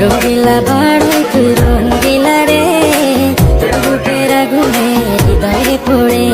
রঙ্গিলা বাড়ি তুই রঙ্গিলা রে বুকের আগুনে হৃদয়ে পড়ে।